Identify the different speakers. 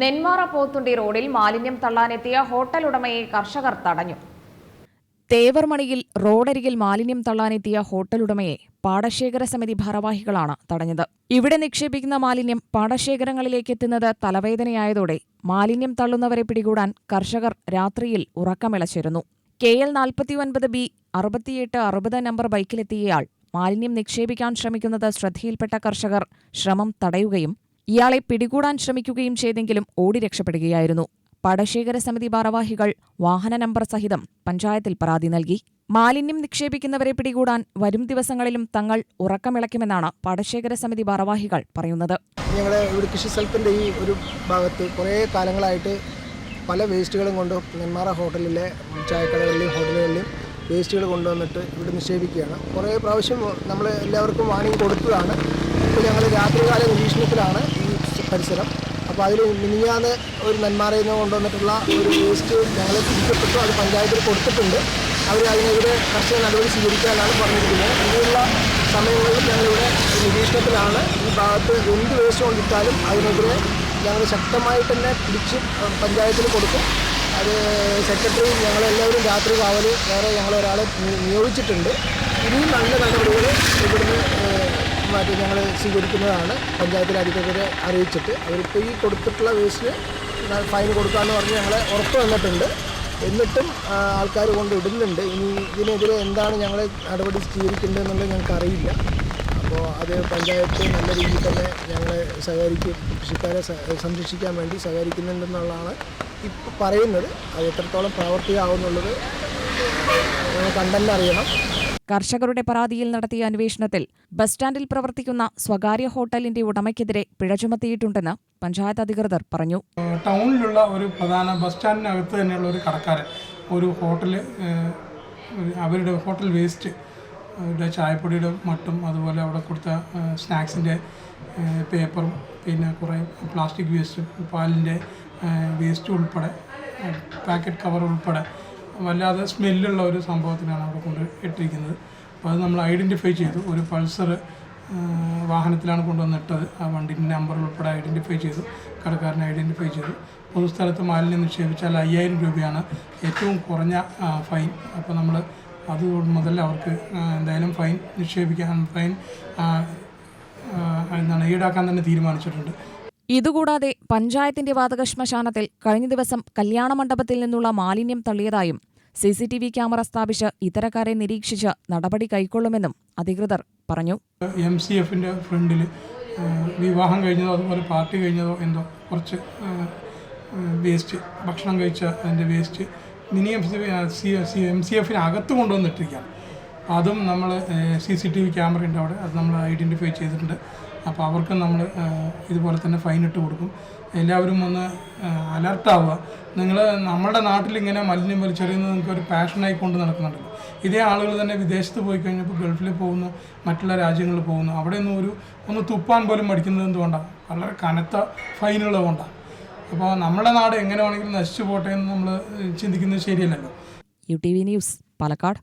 Speaker 1: നെന്മാറ പോത്തുണ്ടി റോഡിൽ മാലിന്യം തള്ളാനെത്തിയ ഹോട്ടൽ ഉടമയെ കർഷകർ തടഞ്ഞു. തേവർമണിയിൽ റോഡരികിൽ മാലിന്യം തള്ളാനെത്തിയ ഹോട്ടൽ ഉടമയെ പാടശേഖര സമിതി ഭാരവാഹികളാണ് തടഞ്ഞത്. ഇവിടെ നിക്ഷേപിക്കുന്ന മാലിന്യം പാടശേഖരങ്ങളിലേക്ക് എത്തുന്നത് തലവേദനയായതോടെ മാലിന്യം തള്ളുന്നവരെ പിടികൂടാൻ കർഷകർ രാത്രിയിൽ ഉറക്കമിളച്ചിരുന്നു. കെ എൽ നാൽപ്പത്തിയൊൻപത് ബി അറുപത്തിയെട്ട് അറുപത് നമ്പർ ബൈക്കിലെത്തിയയാൾ മാലിന്യം നിക്ഷേപിക്കാൻ ശ്രമിക്കുന്നത് ശ്രദ്ധയിൽപ്പെട്ട കർഷകർ ശ്രമം തടയുകയും ഇയാളെ പിടികൂടാൻ ശ്രമിക്കുകയും ചെയ്തെങ്കിലും ഓടി രക്ഷപ്പെടുകയായിരുന്നു. പടശേഖര സമിതി ഭാരവാഹികൾ വാഹന നമ്പർ സഹിതം പഞ്ചായത്തിൽ പരാതി നൽകി. മാലിന്യം നിക്ഷേപിക്കുന്നവരെ പിടികൂടാൻ വരും ദിവസങ്ങളിലും തങ്ങൾ ഉറക്കമിളയ്ക്കുമെന്നാണ് പടശേഖര സമിതി ഭാരവാഹികൾ പറയുന്നത്.
Speaker 2: ഞങ്ങളുടെ ഒരു കൃഷി സ്ഥലത്തിന്റെ ഈ ഒരു ഭാഗത്ത് കുറേ കാലങ്ങളായിട്ട് പല വേസ്റ്റുകളും കൊണ്ട് നെന്മാറ ഹോട്ടലിലെ ചായക്കടകളിലെയും ഹോട്ടലുകളിലെയും വേസ്റ്റുകൾ കൊണ്ടുവന്നിട്ട് ഇവിടെ നിക്ഷേപിക്കുകയാണ്. കുറേ പ്രാവശ്യം നമ്മൾ എല്ലാവർക്കും വാണിംഗ് കൊടുത്തതാണ്. ഇപ്പോൾ ഞങ്ങൾ രാത്രികാല നിരീക്ഷണത്തിലാണ് പരിസരം. അപ്പോൾ അതിൽ മിനിഞ്ഞാന്ന് ഒരു നെന്മാറയിൽ നിന്ന് കൊണ്ടുവന്നിട്ടുള്ള ഒരു വേസ്റ്റ് ഞങ്ങൾ പിടിക്കപ്പെട്ടു. അത് പഞ്ചായത്തിൽ കൊടുത്തിട്ടുണ്ട്. അവർ അതിനെതിരെ കർശന നടപടി സ്വീകരിക്കാനാണ് പറഞ്ഞിരിക്കുന്നത്. ഇനിയുള്ള സമയങ്ങളിൽ ഞങ്ങളിവിടെ നിരീക്ഷണത്തിലാണ്. ഈ ഭാഗത്ത് എന്ത് വേസ്റ്റ് കൊണ്ടിട്ടാലും അതിനെതിരെ ഞങ്ങൾ ശക്തമായിട്ട് തന്നെ പിടിച്ച് പഞ്ചായത്തിൽ കൊടുക്കും. അത് സെക്രട്ടറി ഞങ്ങളെല്ലാവരും രാത്രി കാവൽ വേറെ ഞങ്ങളൊരാളെ നിയോഗിച്ചിട്ടുണ്ട്. ഇനിയും നല്ല നടപടികൾ ഇവിടുന്ന് മറ്റേ ഞങ്ങൾ സ്വീകരിക്കുന്നതാണ്. പഞ്ചായത്തിലെ അധികൃതരെ അറിയിച്ചിട്ട്. അവരിപ്പോൾ ഈ കൊടുത്തിട്ടുള്ള വേസ്റ്റ് ഫൈൻ കൊടുക്കാമെന്ന് പറഞ്ഞ് ഞങ്ങളെ ഉറപ്പ് വന്നിട്ടുണ്ട് എന്നിട്ടും ആൾക്കാർ കൊണ്ട് ഇടുന്നുണ്ട്. ഇനി ഇതിനെതിരെ എന്താണ് ഞങ്ങൾ നടപടി സ്വീകരിക്കേണ്ടതെന്നുള്ളത് ഞങ്ങൾക്ക് അറിയില്ല. അപ്പോൾ അത് പഞ്ചായത്ത് നല്ല രീതിയിൽ തന്നെ ഞങ്ങളെ സഹകരിക്കും കൃഷിക്കാരെ സംരക്ഷിക്കാൻ വേണ്ടി സഹകരിക്കുന്നുണ്ടെന്നുള്ളതാണ് ഇപ്പോൾ പറയുന്നത്. അത് എത്രത്തോളം പ്രാവർത്തികമാവുന്നുള്ളത് ഞങ്ങൾ കണ്ടെന്നെ അറിയണം
Speaker 1: കർഷകരുടെ പരാതിയിൽ നടത്തിയ അന്വേഷണത്തിൽ ബസ് സ്റ്റാൻഡിൽ പ്രവർത്തിക്കുന്ന സ്വകാര്യ ഹോട്ടലിന്റെ ഉടമയ്ക്കെതിരെ പിഴ ചുമത്തിയിട്ടുണ്ടെന്ന് പഞ്ചായത്ത് അധികൃതർ പറഞ്ഞു.
Speaker 3: ടൗണിലുള്ള ഒരു പ്രധാന ബസ് സ്റ്റാൻഡിനകത്ത് തന്നെയുള്ള ഒരു കടക്കാരൻ ഒരു ഹോട്ടൽ അവരുടെ ഹോട്ടൽ വേസ്റ്റ് അവരുടെ ചായപ്പൊടിയുടെ മട്ടും അതുപോലെ അവിടെ കൊടുത്ത സ്നാക്സിന്റെ പേപ്പറും പിന്നെ കുറേ പ്ലാസ്റ്റിക് വേസ്റ്റും പാലിന്റെ വേസ്റ്റും ഉൾപ്പെടെ പാക്കറ്റ് കവർ ഉൾപ്പെടെ വല്ലാതെ സ്മെല്ലുള്ള ഒരു സംഭവത്തിനാണ് അവിടെ കൊണ്ട് ഇട്ടിരിക്കുന്നത്. അപ്പോൾ അത് നമ്മൾ ഐഡന്റിഫൈ ചെയ്തു. ഒരു പൾസർ വാഹനത്തിലാണ് കൊണ്ടുവന്നിട്ടത്. ആ വണ്ടിന്റെ നമ്പർ ഉൾപ്പെടെ ഐഡന്റിഫൈ ചെയ്തു. കടക്കാരനെ ഐഡന്റിഫൈ ചെയ്തു. പൊതുസ്ഥലത്ത് മാലിന്യം നിക്ഷേപിച്ചാൽ അയ്യായിരം രൂപയാണ് ഏറ്റവും കുറഞ്ഞ ഫൈൻ. അപ്പോൾ നമ്മൾ അത് മുതൽ അവർക്ക് എന്തായാലും ഫൈൻ നിക്ഷേപിക്കാൻ ഫൈൻ എന്താണ് ഈടാക്കാൻ തന്നെ തീരുമാനിച്ചിട്ടുണ്ട്.
Speaker 1: ഇതുകൂടാതെ പഞ്ചായത്തിന്റെ വാതക ശ്മശാനത്തിൽ കഴിഞ്ഞ ദിവസം കല്യാണ മണ്ഡപത്തിൽ നിന്നുള്ള മാലിന്യം തള്ളിയതായും C C T V camera സ്ഥാപിച്ച് ഇത്തരക്കാരെ നിരീക്ഷിച്ച് നടപടി കൈക്കൊള്ളുമെന്നും അധികൃതർ പറഞ്ഞു.
Speaker 3: എം സി എഫിന്റെ ഫ്രണ്ടിൽ വിവാഹം കഴിഞ്ഞതോ അതുപോലെ പാർട്ടി കഴിഞ്ഞതോ എന്തോ കുറച്ച് വേസ്റ്റ് ഭക്ഷണം കഴിച്ച അതിന്റെ waste mini M C M C എഫിനകത്ത് കൊണ്ടുവന്നിട്ടിരിക്കുകയാണ്. അതും നമ്മൾ C C T V camera ഉണ്ട് അവിടെ. അത് നമ്മൾ ഐഡന്റിഫൈ ചെയ്തിട്ടുണ്ട്. അപ്പോൾ അവർക്ക് നമ്മൾ ഇതുപോലെ തന്നെ ഫൈൻ ഇട്ട് കൊടുക്കും. എല്ലാവരും ഒന്ന് അലർട്ടാവുക നിങ്ങൾ നമ്മുടെ നാട്ടിൽ ഇങ്ങനെ മലിനം വലിച്ചെറിയുന്നത് നിങ്ങൾക്ക് ഒരു പാഷനായി കൊണ്ട് നടക്കുന്നുണ്ടല്ലോ. ഇതേ ആളുകൾ തന്നെ വിദേശത്ത് പോയി കഴിഞ്ഞപ്പോൾ ഗൾഫിൽ പോകുന്നു മറ്റുള്ള രാജ്യങ്ങളിൽ പോകുന്നു. അവിടെ നിന്ന് ഒരു ഒന്ന് തുപ്പാൻ പോലും മടിക്കുന്നത് എന്തുകൊണ്ടാണ്? വളരെ കനത്ത ഫൈനുകൾ കൊണ്ടാണ് അപ്പോൾ നമ്മുടെ നാട് എങ്ങനെ വേണമെങ്കിലും നശിച്ചു പോട്ടെ എന്ന് നമ്മൾ ചിന്തിക്കുന്നത് ശരിയല്ലല്ലോ.
Speaker 1: U T V news Palakkad.